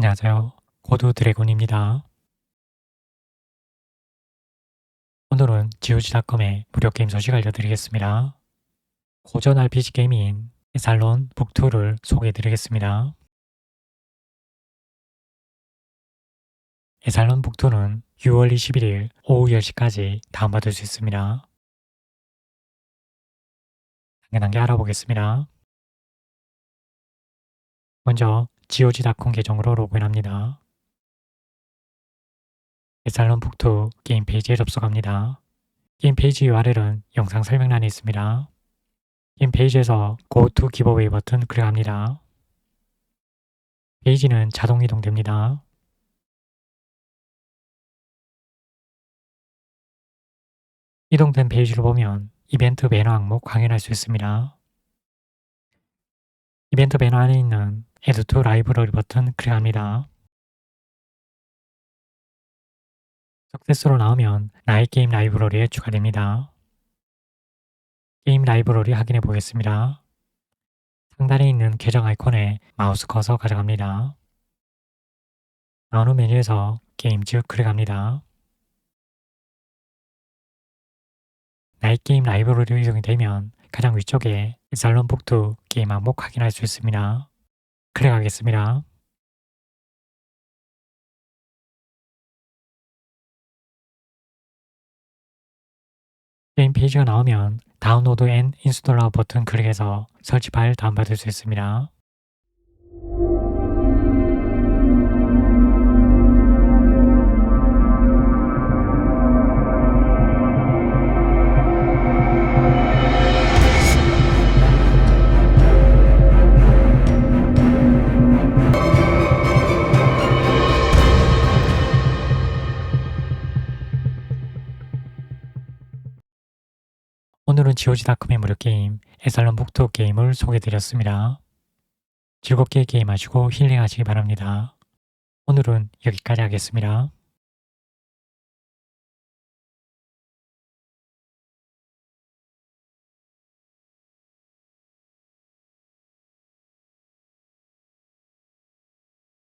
안녕하세요. 고드 드래곤입니다. 오늘은 GOG.com의 무료 게임 소식 알려드리겠습니다. 고전 RPG 게임인 에살론 북2를 소개해드리겠습니다. 에살론 북2는 6월 21일 오후 10시까지 다운받을 수 있습니다. 단계 단계 알아보겠습니다. 먼저 GOG.com 계정으로 로그인합니다. 에살론 북2 게임 페이지에 접속합니다. 게임 페이지 URL은 영상 설명란에 있습니다. 게임 페이지에서 Go to Giveaway 버튼 클릭합니다. 페이지는 자동 이동됩니다. 이동된 페이지를 보면 이벤트 배너 항목 확인할 수 있습니다. 이벤트 배너 안에 있는 Add to Library 버튼 클릭합니다. 석세스로 나오면 나의 게임 라이브러리에 추가됩니다. 게임 라이브러리 확인해 보겠습니다. 상단에 있는 계정 아이콘에 마우스 커서 가져갑니다. 나오는 메뉴에서 게임즈 클릭합니다. 나의 게임 라이브러리로 이동이 되면 가장 위쪽에 살론 북2 게임 항목 확인할 수 있습니다. 클릭하겠습니다. 게임 페이지가 나오면 다운로드 앤 인스톨러 버튼 클릭해서 설치 파일 다운받을 수 있습니다. 오늘은 GOG.com의 무료 게임 에살론 북투 게임을 소개드렸습니다. 즐겁게 게임하시고 힐링하시기 바랍니다. 오늘은 여기까지 하겠습니다.